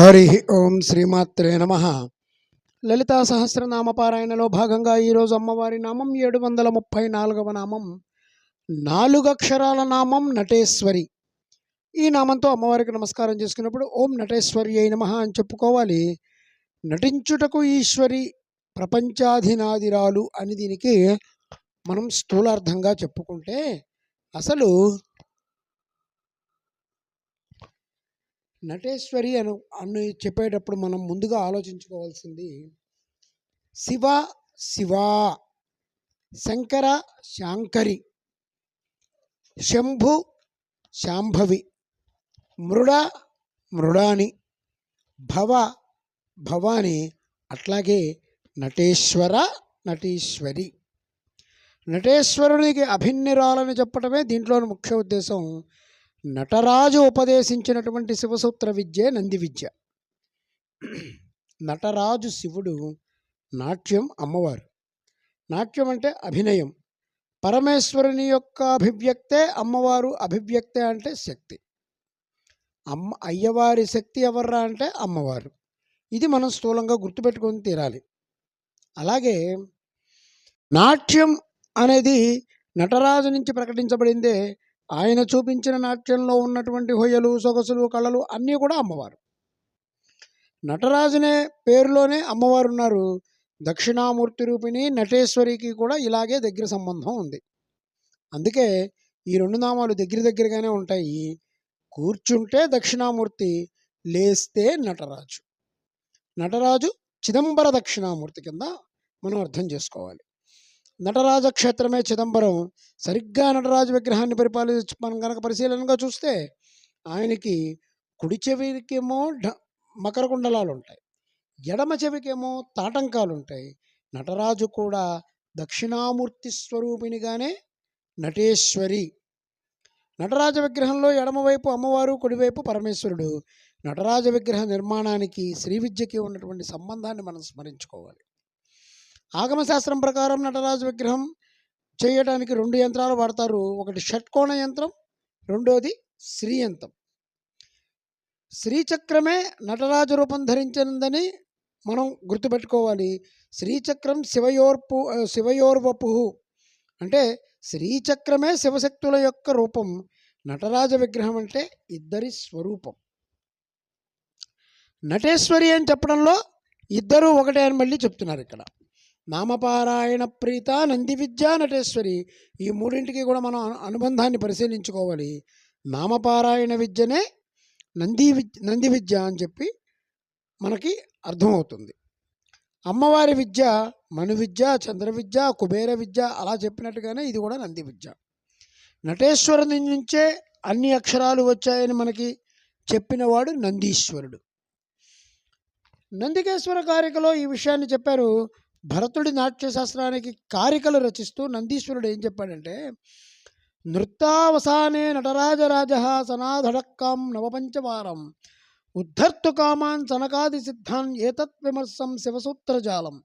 హరి ఓం శ్రీమాత్రే నమ. లలితా సహస్రనామ పారాయణలో భాగంగా ఈరోజు అమ్మవారి నామం ఏడు వందల ముప్పై నాలుగవ నామం. నాలుగు అక్షరాల నామం నటేశ్వరి. ఈ నామంతో అమ్మవారికి నమస్కారం చేసుకున్నప్పుడు ఓం నటేశ్వరి అయి నమ అని చెప్పుకోవాలి. నటించుటకు ఈశ్వరి ప్రపంచాధినాదిరాలు అని దీనికి మనం స్థూలార్థంగా చెప్పుకుంటే అసలు నటేశ్వరి అని అని చెప్పేటప్పుడు మనం ముందుగా ఆలోచించుకోవాల్సింది శివ శివ శంకర శాంకరి శంభు శాంభవి మృడ మృడాని భవ భవాని అట్లాగే నటేశ్వర నటీశ్వరి. నటేశ్వరునికి అభిన్నిరాలని చెప్పటమే దీంట్లోని ముఖ్య ఉద్దేశం. నటరాజు ఉపదేశించినటువంటి శివసూత్ర విద్యే నంది విద్య. నటరాజు శివుడు నాట్యం అమ్మవారు. నాట్యం అంటే అభినయం. పరమేశ్వరుని యొక్క అభివ్యక్తే అమ్మవారు అభివ్యక్తే అంటే శక్తి. అమ్మ అయ్యవారి శక్తి ఎవర్రా అంటే అమ్మవారు. ఇది మనం స్థూలంగా గుర్తుపెట్టుకొని తీరాలి. అలాగే నాట్యం అనేది నటరాజు నుంచి ప్రకటించబడిందే ఆయన చూపించిన నాట్యంలో ఉన్నటువంటి హొయ్యలు సొగసులు కళలు అన్నీ కూడా అమ్మవారు. నటరాజునే పేరులోనే అమ్మవారు ఉన్నారు దక్షిణామూర్తి రూపిణి నటేశ్వరికి కూడా ఇలాగే దగ్గర సంబంధం ఉంది. అందుకే ఈ రెండు నామాలు దగ్గర దగ్గరగానే ఉంటాయి. కూర్చుంటే దక్షిణామూర్తి లేస్తే నటరాజు. నటరాజు చిదంబర దక్షిణామూర్తి కింద మనం అర్థం చేసుకోవాలి. నటరాజ క్షేత్రమే చిదంబరం. సరిగ్గా నటరాజ విగ్రహాన్ని పరిపాలించి మనం కనుక పరిశీలనగా చూస్తే ఆయనకి కుడి చెవికేమో ఢ మకర కుండలాలు ఉంటాయి ఎడమ చెవికేమో తాటంకాలు ఉంటాయి నటరాజు కూడా దక్షిణామూర్తి స్వరూపిణిగానే నటేశ్వరి. నటరాజ విగ్రహంలో ఎడమవైపు అమ్మవారు కుడివైపు పరమేశ్వరుడు. నటరాజ విగ్రహ నిర్మాణానికి శ్రీ విద్యకి ఉన్నటువంటి సంబంధాన్ని మనం స్మరించుకోవాలి. ఆగమశాస్త్రం ప్రకారం నటరాజు విగ్రహం చేయడానికి రెండు యంత్రాలు వాడతారు. ఒకటి షట్కోణ యంత్రం రెండోది శ్రీయంత్రం శ్రీచక్రమే నటరాజు రూపం ధరించిందని మనం గుర్తుపెట్టుకోవాలి. శ్రీచక్రం శివయోర్పు శివయోర్వపు. అంటే శ్రీచక్రమే శివశక్తుల యొక్క రూపం. నటరాజ విగ్రహం అంటే ఇద్దరి స్వరూపం. నటేశ్వరి అని చెప్పడంలో ఇద్దరు ఒకటే అని మళ్ళీ చెప్తున్నారు ఇక్కడ. నామపారాయణ ప్రీత నంది విద్య నటేశ్వరి ఈ మూడింటికి కూడా మనం అనుబంధాన్ని పరిశీలించుకోవాలి. నామపారాయణ విద్యనే నంది విద్య నంది విద్య అని చెప్పి మనకి అర్థమవుతుంది. అమ్మవారి విద్య మను విద్య చంద్ర విద్య కుబేర విద్య అలా చెప్పినట్టుగానే ఇది కూడా నంది విద్య. నటేశ్వరుని నుంచే అన్ని అక్షరాలు వచ్చాయని మనకి చెప్పినవాడు నందీశ్వరుడు. నందికేశ్వర కారికలో ఈ విషయాన్ని చెప్పారు. భరతుడి నాట్యశాస్త్రానికి కారికలు రచిస్తూ నందీశ్వరుడు ఏం చెప్పాడంటే నృత్తావసానే నటరాజరాజ సనాధడక్కాం నవపంచవారం ఉద్ధర్తు కామాన్ సనకాది సిద్ధాన్ ఏతత్ విమర్శం శివసూత్రజాలం.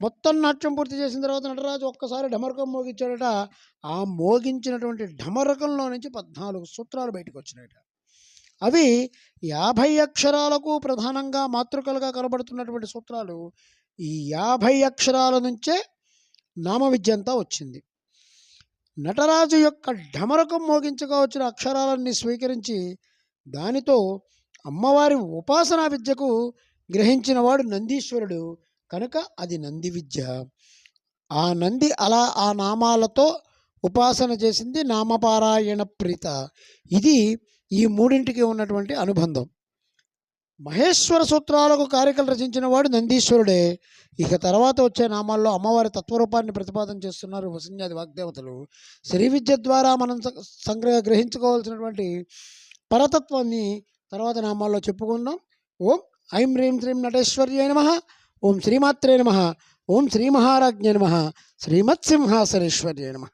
మొత్తం నాట్యం పూర్తి చేసిన తర్వాత నటరాజు ఒక్కసారి ఢమరకం మోగించాడట. ఆ మోగించినటువంటి ఢమరకంలో నుంచి పద్నాలుగు సూత్రాలు బయటకు వచ్చినాయట. అవి యాభై అక్షరాలకు ప్రధానంగా మాతృకలుగా కనబడుతున్నటువంటి సూత్రాలు ఈ యాభై అక్షరాల నుంచే నామవిద్య అంతా వచ్చింది. నటరాజు యొక్క ఢమరకం మోగించగా వచ్చిన అక్షరాలన్నీ స్వీకరించి దానితో అమ్మవారి ఉపాసనా విద్యకు గ్రహించినవాడు నందీశ్వరుడు. కనుక అది నంది విద్య. ఆ నంది అలా ఆ నామాలతో ఉపాసన చేసింది నామపారాయణ ప్రీత. ఇది ఈ మూడింటికి ఉన్నటువంటి అనుబంధం. మహేశ్వర సూత్రాలకు కారికలు రచించిన వాడు నందీశ్వరుడే. ఇక తర్వాత వచ్చే నామాల్లో అమ్మవారి తత్వరూపాన్ని ప్రతిపాదన చేస్తున్నారు వసంజాది వాగ్దేవతలు. శ్రీ విద్య ద్వారా మనం సంగ్రహ గ్రహించుకోవాల్సినటువంటి పరతత్వాన్ని తర్వాత నామాల్లో చెప్పుకుందాం. ఓం ఐం రీం శ్రీం నటేశ్వర్య నమ. ఓం శ్రీమాత్రే నమ. ఓం శ్రీ మహారాజ్ఞ నమ. శ్రీమత్సింహాసనేశ్వర్య నమ.